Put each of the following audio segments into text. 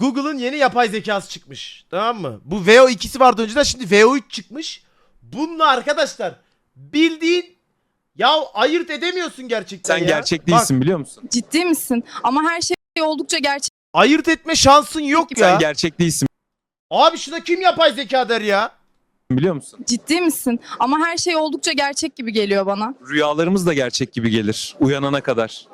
Google'ın yeni yapay zekası çıkmış. Tamam mı? Bu VO2'si vardı önceden şimdi VO3 çıkmış. Bununla arkadaşlar bildiğin ya ayırt edemiyorsun gerçekten Sen ya. gerçek Bak, değilsin biliyor musun? Ciddi misin? Ama her şey oldukça gerçek ayırt etme şansın yok ya. Sen gerçek değilsin Abi şuna kim yapay zeka der ya? biliyor musun? Ciddi misin? Ama her şey oldukça gerçek gibi geliyor bana. Rüyalarımız da gerçek gibi gelir uyanana kadar.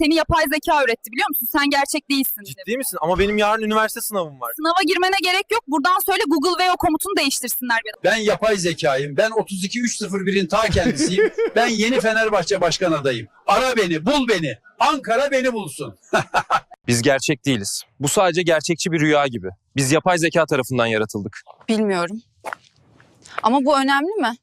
Seni yapay zeka üretti biliyor musun? Sen gerçek değilsin. dedi. Ciddi misin? Ama benim yarın üniversite sınavım var. Sınava girmene gerek yok. Buradan söyle Google ve o komutunu değiştirsinler. beni. Ben yapay zekayım. Ben 32301'in ta kendisiyim. ben yeni Fenerbahçe başkan adayım. Ara beni, bul beni. Ankara beni bulsun. Biz gerçek değiliz. Bu sadece gerçekçi bir rüya gibi. Biz yapay zeka tarafından yaratıldık. Bilmiyorum. Ama bu önemli mi?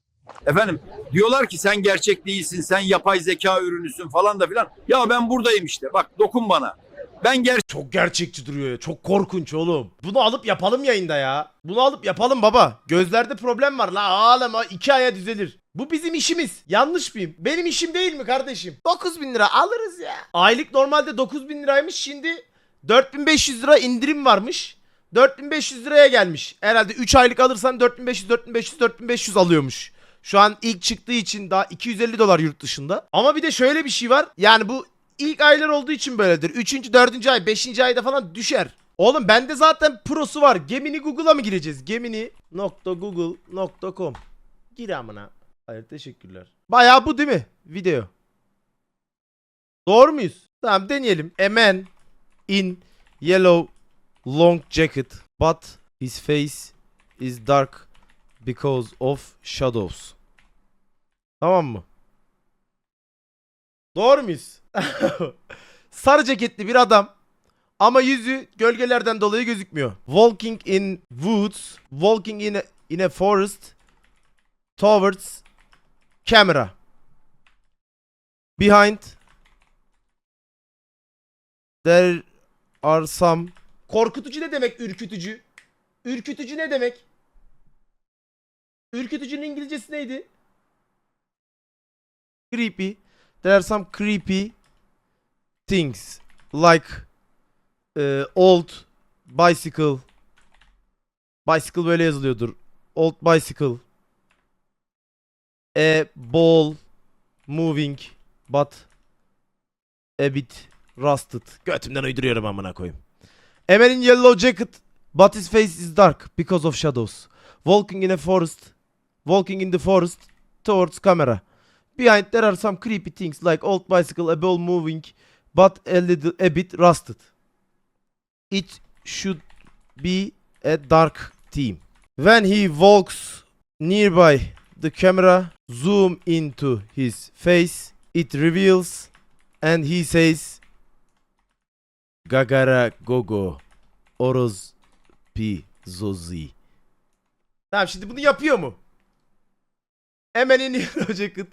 Efendim diyorlar ki sen gerçek değilsin, sen yapay zeka ürünüsün falan da filan. Ya ben buradayım işte. Bak dokun bana. Ben gerçek Çok gerçekçi duruyor ya. Çok korkunç oğlum. Bunu alıp yapalım yayında ya. Bunu alıp yapalım baba. Gözlerde problem var la ağlama iki aya düzelir. Bu bizim işimiz. Yanlış mıyım? Benim işim değil mi kardeşim? 9000 lira alırız ya. Aylık normalde 9000 liraymış şimdi 4500 lira indirim varmış. 4500 liraya gelmiş. Herhalde 3 aylık alırsan 4500 4500 4500 alıyormuş. Şu an ilk çıktığı için daha 250 dolar yurt dışında. Ama bir de şöyle bir şey var. Yani bu ilk aylar olduğu için böyledir. 3. 4. ay 5. ayda falan düşer. Oğlum bende zaten prosu var. Gemini Google'a mı gireceğiz? Gemini.google.com Gir amına. Hayır teşekkürler. Bayağı bu değil mi? Video. Doğru muyuz? Tamam deneyelim. A man in yellow long jacket but his face is dark because of shadows. Tamam mı? Doğru muyuz? Sarı ceketli bir adam ama yüzü gölgelerden dolayı gözükmüyor. Walking in woods, walking in a, in a forest towards camera. Behind there are some Korkutucu ne demek ürkütücü? Ürkütücü ne demek? Ürkütücünün İngilizcesi neydi? Creepy. There are some creepy things like uh, old bicycle. Bicycle böyle yazılıyordur. Old bicycle. A ball moving but a bit rusted. Götümden uyduruyorum amına koyayım. A man in yellow jacket but his face is dark because of shadows. Walking in a forest. Walking in the forest towards camera. Behind there are some creepy things like old bicycle, a ball moving, but a little a bit rusted. It should be a dark theme. When he walks nearby the camera, zoom into his face, it reveals and he says Gagara Gogo Oroz Pi Zozi. Tamam şimdi bunu yapıyor mu? Hemen in yellow jacket.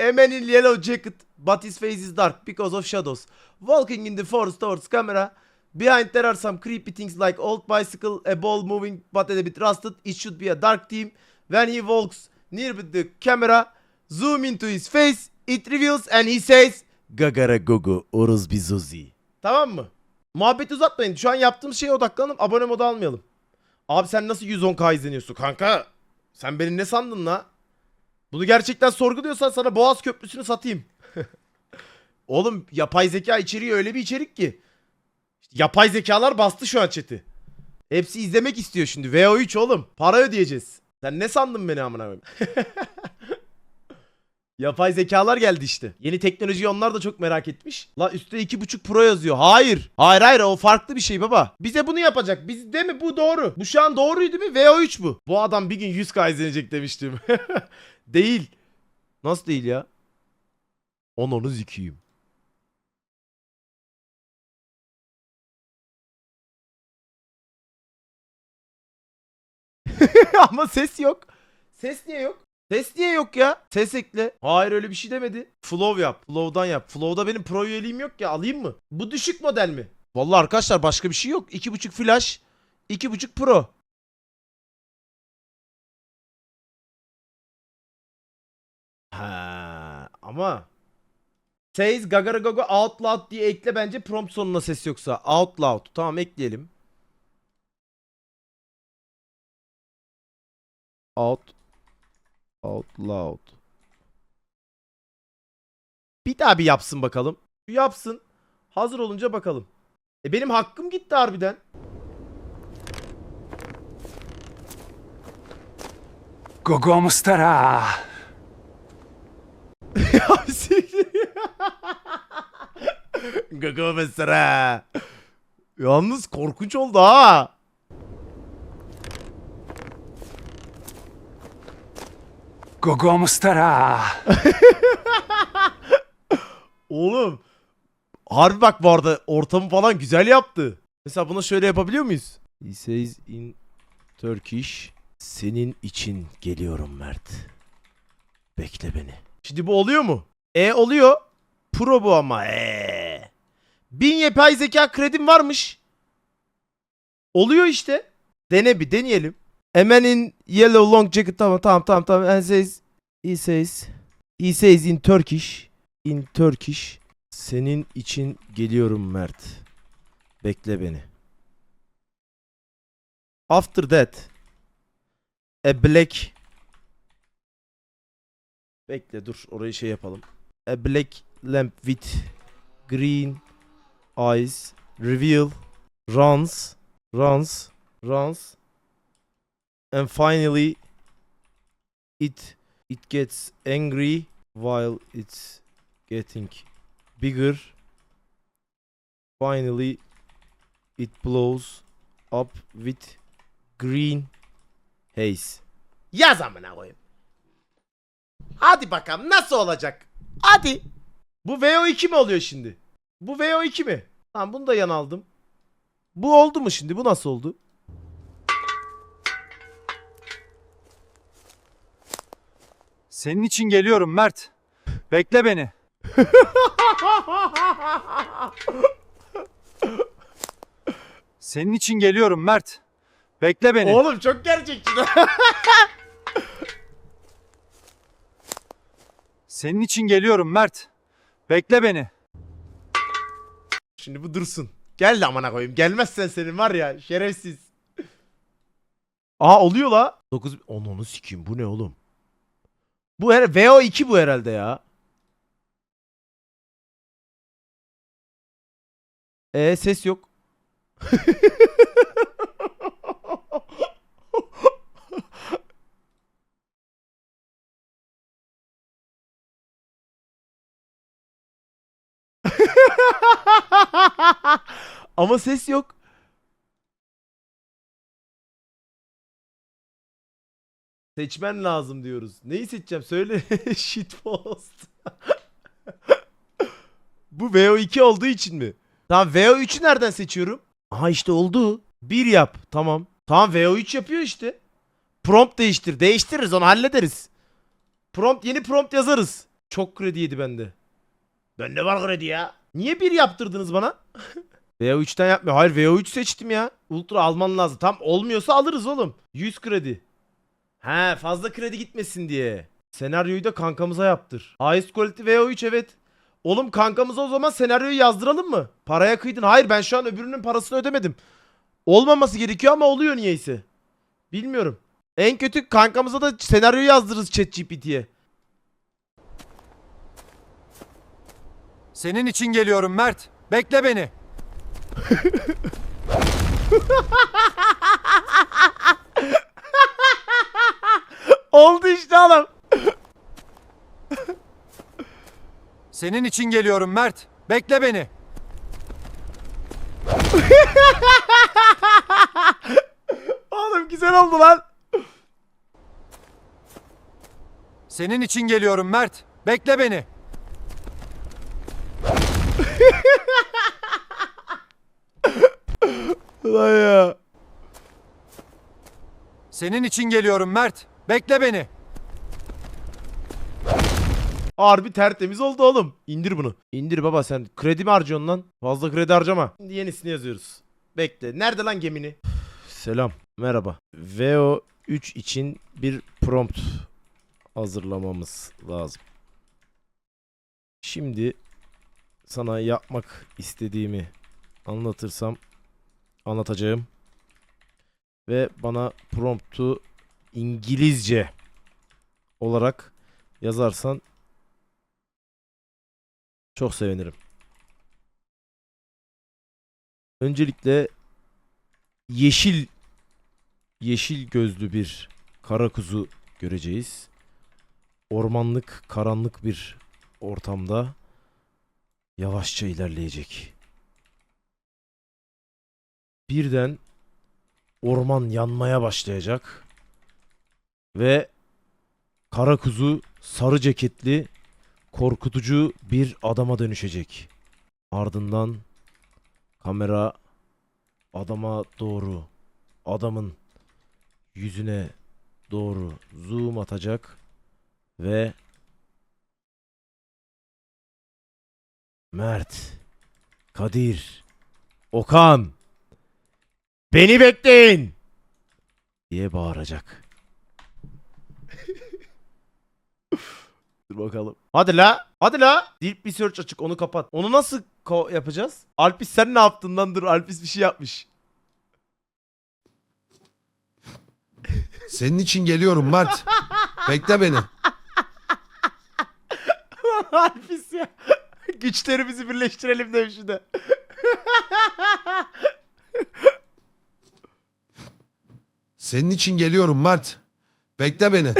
A man in yellow jacket, but his face is dark because of shadows. Walking in the forest towards camera. Behind there are some creepy things like old bicycle, a ball moving but a bit rusted. It should be a dark theme. When he walks near the camera, zoom into his face. It reveals and he says Gagara gogo oruz bizozi. Tamam mı? Muhabbeti uzatmayın. Şu an yaptığımız şeye odaklanıp abone modu almayalım. Abi sen nasıl 110k izleniyorsun kanka? Sen beni ne sandın la? Bunu gerçekten sorguluyorsan sana Boğaz Köprüsü'nü satayım. Oğlum yapay zeka içeriği öyle bir içerik ki. İşte yapay zekalar bastı şu an chat'i. Hepsi izlemek istiyor şimdi. VO3 oğlum. Para ödeyeceğiz. Sen ne sandın beni amına koyayım? Yapay zekalar geldi işte. Yeni teknolojiyi onlar da çok merak etmiş. La üstte 2.5 Pro yazıyor. Hayır. Hayır hayır o farklı bir şey baba. Bize bunu yapacak. Biz değil mi? Bu doğru. Bu şu an doğruydu mu? VO3 bu. Bu adam bir gün 100k izlenecek demiştim. değil. Nasıl değil ya? Onunu zikiyim. Ama ses yok. Ses niye yok? Ses niye yok ya? Ses ekle. Hayır öyle bir şey demedi. Flow yap. Flow'dan yap. Flow'da benim pro üyeliğim yok ya. Alayım mı? Bu düşük model mi? Vallahi arkadaşlar başka bir şey yok. 2.5 flash. 2.5 pro. Ha ama Says Gagaragago Out Loud diye ekle bence prompt sonuna ses yoksa. Out Loud. Tamam ekleyelim. Out Out Loud. Bir daha bir yapsın bakalım. Yapsın. Hazır olunca bakalım. E benim hakkım gitti harbiden. Gogo Mustara. Abi siktir. Mesela. Yalnız korkunç oldu ha. Gogo Mustara. Oğlum. Harbi bak bu arada ortamı falan güzel yaptı. Mesela buna şöyle yapabiliyor muyuz? He says in Turkish. Senin için geliyorum Mert. Bekle beni. Şimdi bu oluyor mu? E oluyor. Pro bu ama. E. Bin yapay zeka kredim varmış. Oluyor işte. Dene bir deneyelim. Hemen in yellow long jacket tamam tamam tamam tamam. And says, he says, he says in Turkish in Turkish. Senin için geliyorum Mert. Bekle beni. After that. A black. Bekle dur orayı şey yapalım. A black lamp with green eyes reveal runs runs runs and finally it it gets angry while it's getting bigger. Finally, it blows up with green haze. Yaz amına koyayım. Hadi bakalım nasıl olacak? Hadi. Bu VO2 mi oluyor şimdi? Bu VO2 mi? Tamam bunu da yan aldım. Bu oldu mu şimdi? Bu nasıl oldu? Senin için geliyorum Mert. Bekle beni. Senin için geliyorum Mert. Bekle beni. Oğlum çok gerçekçi. Senin için geliyorum Mert. Bekle beni. Şimdi bu dursun. Gel de amına koyayım. Gelmezsen senin var ya şerefsiz. Aa oluyor la. 9 onu sikeyim bu ne oğlum? Bu her VO2 bu herhalde ya. E ses yok. Ama ses yok. Seçmen lazım diyoruz. Neyi seçeceğim? Söyle. Shitpost. Bu VO2 olduğu için mi? Tamam VO3'ü nereden seçiyorum? Aha işte oldu. Bir yap. Tamam. Tamam VO3 yapıyor işte. Prompt değiştir. Değiştiririz onu hallederiz. Prompt yeni prompt yazarız. Çok kredi yedi bende. Bende var kredi ya. Niye bir yaptırdınız bana? VO3'ten yapmıyor. Hayır VO3 seçtim ya. Ultra alman lazım. Tam olmuyorsa alırız oğlum. 100 kredi. He fazla kredi gitmesin diye. Senaryoyu da kankamıza yaptır. Highest quality VO3 evet. Oğlum kankamıza o zaman senaryoyu yazdıralım mı? Paraya kıydın. Hayır ben şu an öbürünün parasını ödemedim. Olmaması gerekiyor ama oluyor niyeyse. Bilmiyorum. En kötü kankamıza da senaryoyu yazdırırız ChatGPT'ye. Senin için geliyorum Mert. Bekle beni. Oldu işte oğlum. Senin için geliyorum Mert. Bekle beni. Oğlum güzel oldu lan. Senin için geliyorum Mert. Bekle beni. Ulan ya. Senin için geliyorum Mert. Bekle beni. Harbi tertemiz oldu oğlum. İndir bunu. İndir baba sen kredi mi harcıyorsun lan? Fazla kredi harcama. Şimdi yenisini yazıyoruz. Bekle. Nerede lan gemini? Selam. Merhaba. VO 3 için bir prompt hazırlamamız lazım. Şimdi sana yapmak istediğimi anlatırsam anlatacağım. Ve bana promptu İngilizce olarak yazarsan çok sevinirim. Öncelikle yeşil yeşil gözlü bir kara kuzu göreceğiz. Ormanlık, karanlık bir ortamda yavaşça ilerleyecek. Birden orman yanmaya başlayacak ve kara kuzu sarı ceketli korkutucu bir adama dönüşecek. Ardından kamera adama doğru adamın yüzüne doğru zoom atacak ve Mert, Kadir, Okan beni bekleyin diye bağıracak. Dur bakalım. Hadi la. Hadi la. Deep Research açık onu kapat. Onu nasıl ko- yapacağız? Alpis sen ne yaptın lan? Dur Alpis bir şey yapmış. Senin için geliyorum Mert. Bekle beni. Alpis ya. Güçlerimizi birleştirelim demiş bir de. Senin için geliyorum Mert. Bekle beni.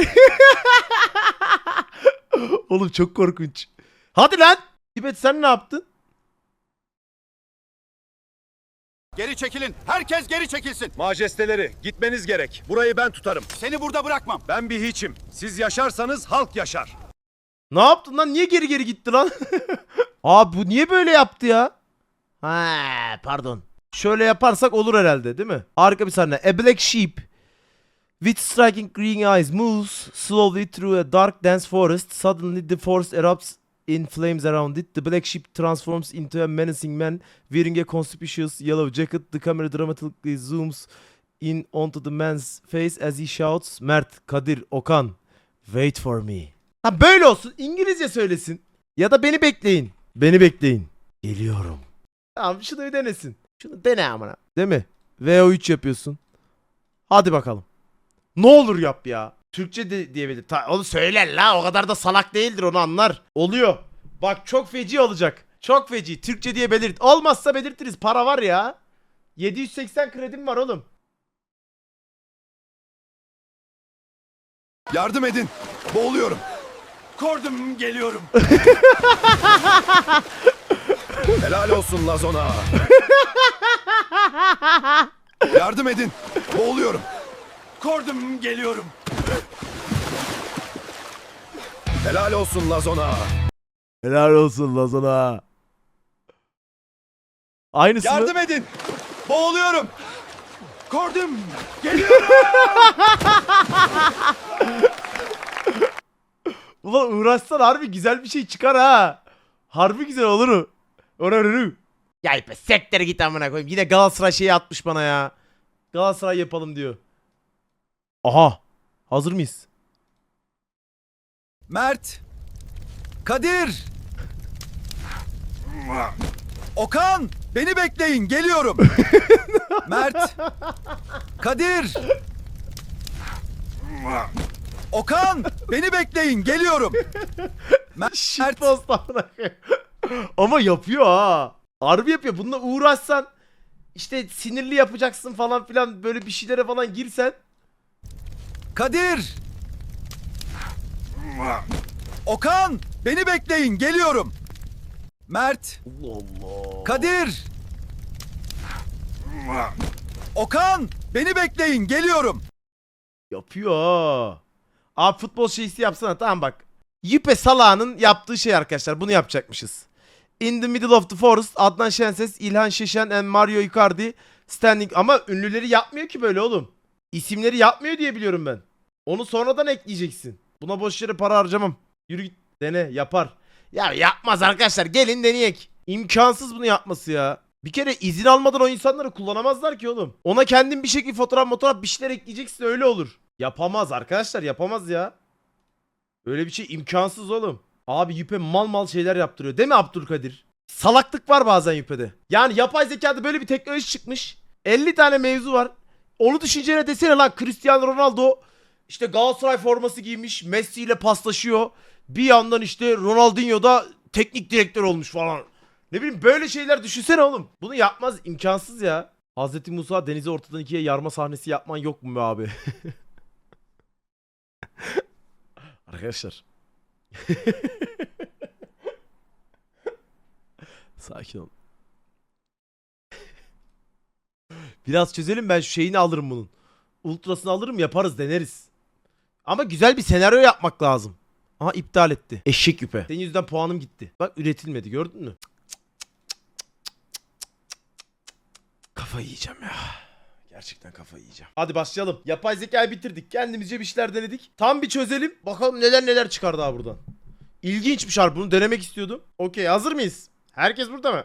Oğlum çok korkunç. Hadi lan. Tibet sen ne yaptın? Geri çekilin. Herkes geri çekilsin. Majesteleri gitmeniz gerek. Burayı ben tutarım. Seni burada bırakmam. Ben bir hiçim. Siz yaşarsanız halk yaşar. Ne yaptın lan? Niye geri geri gitti lan? Abi bu niye böyle yaptı ya? Ha, pardon. Şöyle yaparsak olur herhalde değil mi? Harika bir sahne. A black sheep with striking green eyes moves slowly through a dark dense forest. Suddenly the forest erupts in flames around it. The black sheep transforms into a menacing man wearing a conspicuous yellow jacket. The camera dramatically zooms in onto the man's face as he shouts, Mert, Kadir, Okan, wait for me. Ha böyle olsun. İngilizce söylesin. Ya da beni bekleyin. Beni bekleyin. Geliyorum. Tamam şunu bir denesin. Şunu dene amına. Değil mi? VO3 yapıyorsun. Hadi bakalım. Ne olur yap ya. Türkçe de diyebilir. Ta, onu söyler la. O kadar da salak değildir onu anlar. Oluyor. Bak çok feci olacak. Çok feci. Türkçe diye belirt. Olmazsa belirtiriz. Para var ya. 780 kredim var oğlum. Yardım edin. Boğuluyorum. Kordum geliyorum. Helal olsun Lazona. Yardım edin. Boğuluyorum. Kordum geliyorum. Helal olsun Lazona. Helal olsun la sana. Aynısı mı? Yardım edin. Boğuluyorum. Kordum geliyorum. Ulan uğraşsan harbi güzel bir şey çıkar ha. Harbi güzel olur o. Orarırı. Ya be sektere git amına koyayım. Yine Galatasaray şeyi atmış bana ya. Galatasaray yapalım diyor. Aha. Hazır mıyız? Mert. Kadir. Okan. Beni bekleyin. Geliyorum. Mert. Kadir. Okan. Beni bekleyin. Geliyorum. Mert. Shitpost amına koyayım. Ama yapıyor ha. Harbi yapıyor. Bununla uğraşsan işte sinirli yapacaksın falan filan böyle bir şeylere falan girsen. Kadir. Okan. Beni bekleyin. Geliyorum. Mert. Allah Allah. Kadir. Okan. Beni bekleyin. Geliyorum. Yapıyor ha. Abi futbol şeysi yapsana tamam bak. Yüpe Salah'ın yaptığı şey arkadaşlar. Bunu yapacakmışız. In the middle of the forest Adnan Şenses, İlhan Şişen and Mario Icardi standing ama ünlüleri yapmıyor ki böyle oğlum. İsimleri yapmıyor diye biliyorum ben. Onu sonradan ekleyeceksin. Buna boş yere para harcamam. Yürü git dene yapar. Ya yapmaz arkadaşlar gelin deneyek. İmkansız bunu yapması ya. Bir kere izin almadan o insanları kullanamazlar ki oğlum. Ona kendin bir şekilde fotoğraf fotoğraf bir şeyler ekleyeceksin öyle olur. Yapamaz arkadaşlar yapamaz ya. Öyle bir şey imkansız oğlum. Abi Yüpe mal mal şeyler yaptırıyor. Değil mi Abdülkadir? Salaklık var bazen Yüpe'de. Yani yapay zekada böyle bir teknoloji çıkmış. 50 tane mevzu var. Onu düşüncene desene lan Cristiano Ronaldo işte Galatasaray forması giymiş. Messi ile paslaşıyor. Bir yandan işte Ronaldinho da teknik direktör olmuş falan. Ne bileyim böyle şeyler düşünsene oğlum. Bunu yapmaz imkansız ya. Hazreti Musa denizi ortadan ikiye yarma sahnesi yapman yok mu be abi? Arkadaşlar. Sakin olun. Biraz çözelim ben şu şeyini alırım bunun. Ultrasını alırım yaparız deneriz. Ama güzel bir senaryo yapmak lazım. Aha iptal etti. Eşek yüpe. Senin yüzünden puanım gitti. Bak üretilmedi gördün mü? Kafayı yiyeceğim ya. Gerçekten kafayı yiyeceğim. Hadi başlayalım. Yapay zekayı bitirdik. Kendimizce bir şeyler denedik. Tam bir çözelim. Bakalım neler neler çıkar daha buradan. İlginçmiş harbi bunu denemek istiyordum. Okey hazır mıyız? Herkes burada mı?